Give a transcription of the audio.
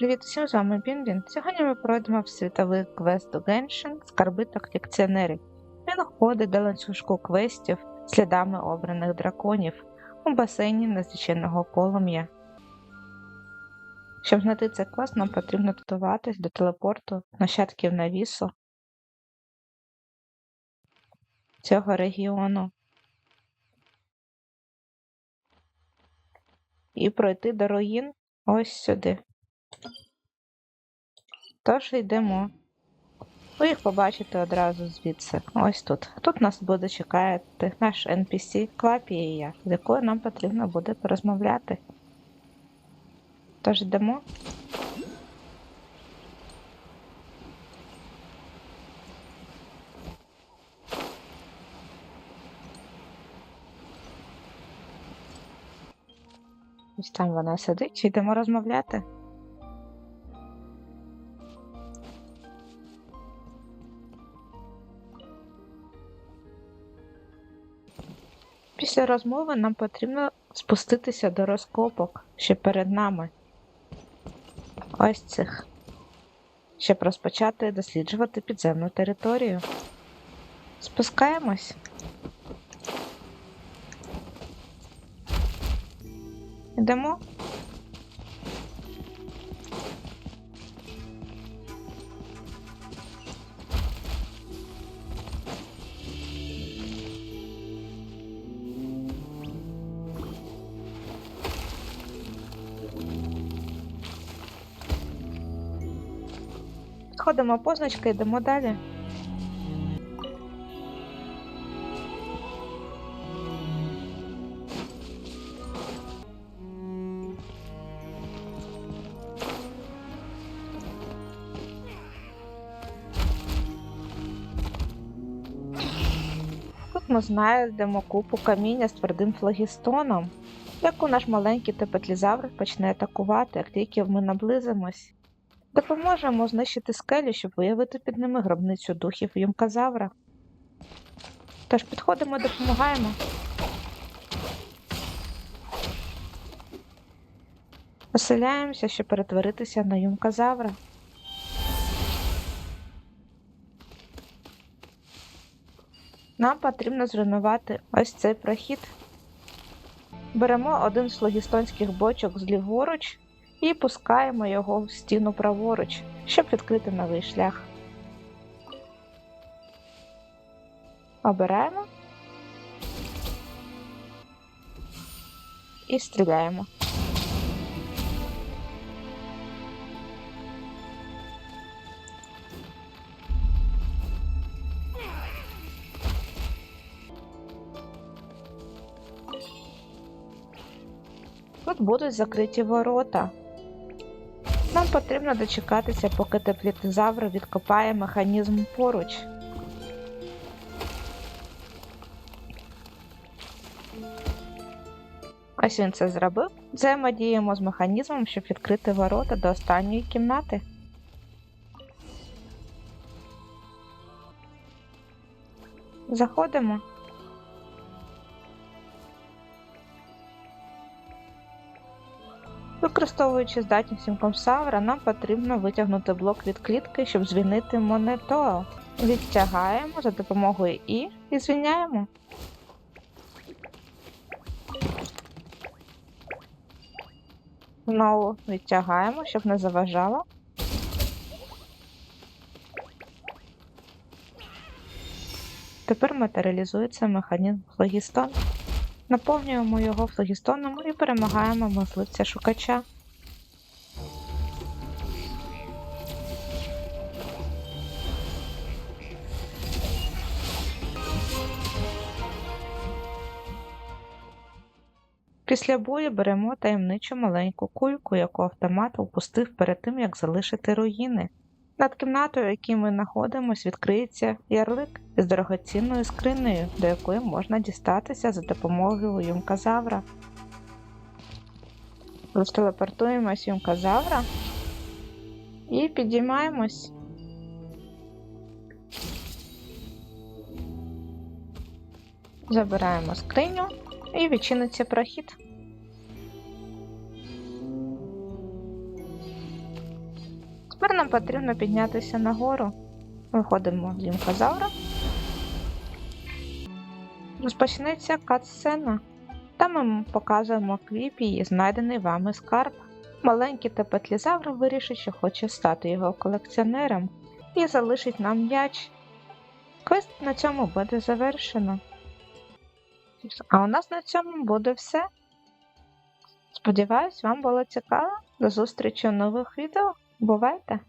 Привіт усім, з вами Бінбін. Сьогодні ми пройдемо в світовий квест до Геншин Скарби та. Він входить до ланцюжку квестів слідами обраних драконів у басейні незвичайного полум'я. Щоб знайти цей квест, нам потрібно готуватись до телепорту нащадків навісу цього регіону і пройти до руїн ось сюди. Тож йдемо. Ви їх побачите одразу звідси. Ось тут. Тут нас буде чекати наш NPC Клапія, з якою нам потрібно буде порозмовляти. Тож йдемо. Ось там вона сидить, йдемо розмовляти. Після розмови нам потрібно спуститися до розкопок, що перед нами. Ось цих. Щоб розпочати досліджувати підземну територію. Спускаємось. Йдемо. Ходимо позначки, йдемо далі. Тут ми знайдемо купу каміння з твердим флагістоном, яку наш маленький тепетлізавр почне атакувати, як тільки ми наблизимось. Допоможемо знищити скелі, щоб виявити під ними гробницю духів юмказавра. Тож підходимо і допомагаємо. Оселяємося, щоб перетворитися на юмказавра. Нам потрібно зруйнувати ось цей прохід. Беремо один з флагістонських бочок зліворуч і пускаємо його в стіну праворуч, щоб відкрити новий шлях. Обираємо і стріляємо. Тут будуть закриті ворота. Нам потрібно дочекатися, поки теплітизавр відкопає механізм поруч. Ось він це зробив. Взаємодіємо з механізмом, щоб відкрити ворота до останньої кімнати. Заходимо. Використовуючи здатність Сімкомсавра, нам потрібно витягнути блок від клітки, щоб звільнити монето. Відтягаємо за допомогою І і звільняємо. Знову відтягаємо, щоб не заважало. Тепер матеріалізується механізм флагістон. Наповнюємо його флагістоном і перемагаємо мисливця шукача. Після бою беремо таємничу маленьку кульку, яку автомат упустив перед тим, як залишити руїни. Над кімнатою, в якій ми знаходимося, відкриється ярлик з дорогоцінною скринею, до якої можна дістатися за допомогою юмказавра. Розтелепортуємось юмказавра і підіймаємось. Забираємо скриню і відчиниться прохід. Тепер нам потрібно піднятися нагору. Виходимо в лімкозавра. Розпочнеться кат-сцена. Там ми показуємо кліпі і знайдений вами скарб. Маленький тепетлізавр вирішить, що хоче стати його колекціонером і залишить нам м'яч. Квест на цьому буде завершено. А у нас на цьому буде все. Сподіваюсь, вам було цікаво. До зустрічі у нових відео. Бувайте!